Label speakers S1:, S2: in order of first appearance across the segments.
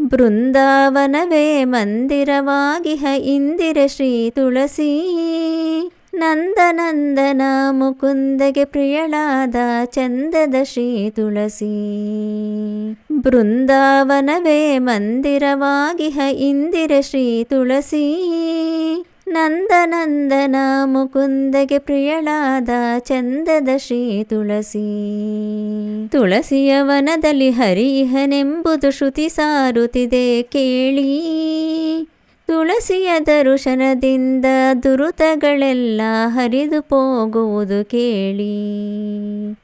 S1: ಬೃಂದಾವನವೇ ಮಂದಿರವಾಗಿಹ ಇಂದಿರ ಶ್ರೀ ತುಳಸಿ ನಂದನಂದನ ಮುಕುಂದಗೆ ಪ್ರಿಯಳಾದ ಚಂದದ ಶ್ರೀ ತುಳಸಿ ಬೃಂದಾವನವೇ ಮಂದಿರವಾಗಿಹ ಇಂದಿರ ಶ್ರೀ ತುಳಸಿ ನಂದನಂದನ ಮುಕುಂದಗೆ ಪ್ರಿಯಳಾದ ಚಂದದ ಶ್ರೀ ತುಳಸಿ. ತುಳಸಿಯ ವನದಲ್ಲಿ ಹರಿಹನೆಂಬುದು ಶ್ರುತಿ ಸಾರುತ್ತಿದೆ ಕೇಳಿ. ತುಳಸಿಯ ದರುಶನದಿಂದ ದುರುತಗಳೆಲ್ಲ ಹರಿದು ಹೋಗುವುದು ಕೇಳಿ.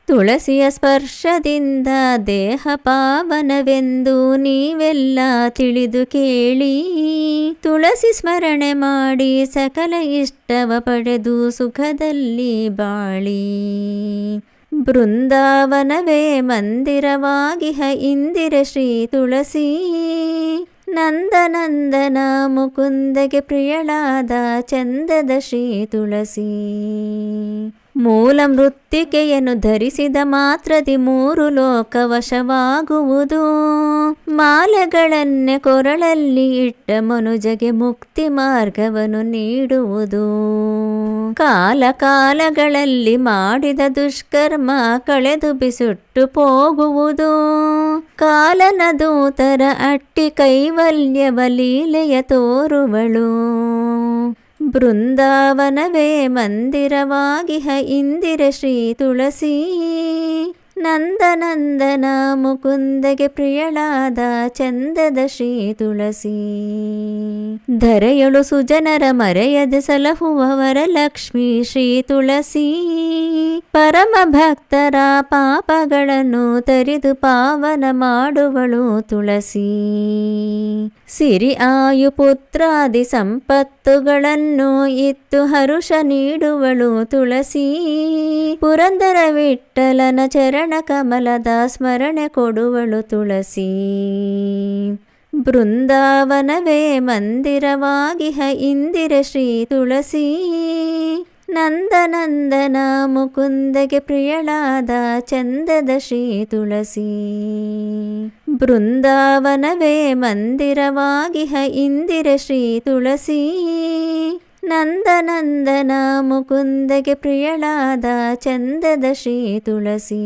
S1: ತುಳಸಿಯ ಸ್ಪರ್ಶದಿಂದ ದೇಹ ಪಾವನವೆಂದು ನೀವೆಲ್ಲ ತಿಳಿದು ಕೇಳಿ. ತುಳಸಿ ಸ್ಮರಣೆ ಮಾಡಿ ಸಕಲ ಇಷ್ಟವ ಪಡೆದು ಸುಖದಲ್ಲಿ ಬಾಳಿ. ಬೃಂದಾವನವೇ ಮಂದಿರವಾಗಿಹ ಇಂದಿರ ಶ್ರೀ ತುಳಸಿ. ನಂದನಂದನ ಮುಕುಂದಗೆ ಪ್ರಿಯಳಾದ ಚಂದದ ಶ್ರೀ ತುಳಸಿ ಮೂಲ ಮೃತ್ತಿಕೆಯನ್ನು ಧರಿಸಿದ ಮಾತ್ರದಿ ಮೂರು ಲೋಕವಶವಾಗುವುದು. ಮಾಲೆಗಳನ್ನೇ ಕೊರಳಲ್ಲಿ ಇಟ್ಟ ಮನುಜಗೆ ಮುಕ್ತಿ ಮಾರ್ಗವನ್ನು ನೀಡುವುದು. ಕಾಲ ಕಾಲಗಳಲ್ಲಿ ಮಾಡಿದ ದುಷ್ಕರ್ಮ ಕಳೆದು ಬಿಸುಟ್ಟು ಹೋಗುವುದು. ಕಾಲನ ದೂತರ ಅಟ್ಟಿ ಕೈವಲ್ಯವ ಲೀಲೆಯ ತೋರುವಳು. ಬೃಂದಾವನವೇ ಮಂದಿರವಾಗಿಹ ಇಂದಿರ ಶ್ರೀ ತುಳಸಿ. ನಂದನಂದನ ಮುಕುಂದಗೆ ಪ್ರಿಯಳಾದ ಚಂದದ ಶ್ರೀ ತುಳಸಿ. ಧರೆಯಳು ಸುಜನರ ಮರೆಯದೆ ಸಲಹುವವರ ಲಕ್ಷ್ಮಿ ಶ್ರೀ ತುಳಸಿ. ಪರಮ ಭಕ್ತರ ಪಾಪಗಳನ್ನು ತರಿದು ಪಾವನ ಮಾಡುವಳು ತುಳಸಿ. ಸಿರಿ ಆಯು ಪುತ್ರಾದಿ ಸಂಪತ್ತುಗಳನ್ನು ಇತ್ತು ಹರುಷ ನೀಡುವಳು ತುಳಸಿ. ಪುರಂದರ ವಿಠಲನ ಚರಣ ಕಮಲದ ಸ್ಮರಣೆ ಕೊಡುವಳು ತುಳಸಿ. ಬೃಂದಾವನವೇ ಮಂದಿರವಾಗಿಹ ಇಂದಿರ ಶ್ರೀ ತುಳಸಿ. ನಂದನಂದನ ಮುಕುಂದಗೆ ಪ್ರಿಯಳಾದ ಚಂದದ ಶ್ರೀ ತುಳಸಿ. ಬೃಂದಾವನವೇ ಮಂದಿರವಾಗಿಹ ಇಂದಿರ ಶ್ರೀ ತುಳಸಿ. ನಂದನಂದನ ಮುಕುಂದಗೆ ಪ್ರಿಯಳಾದ ಚಂದದ ಶ್ರೀ ತುಳಸಿ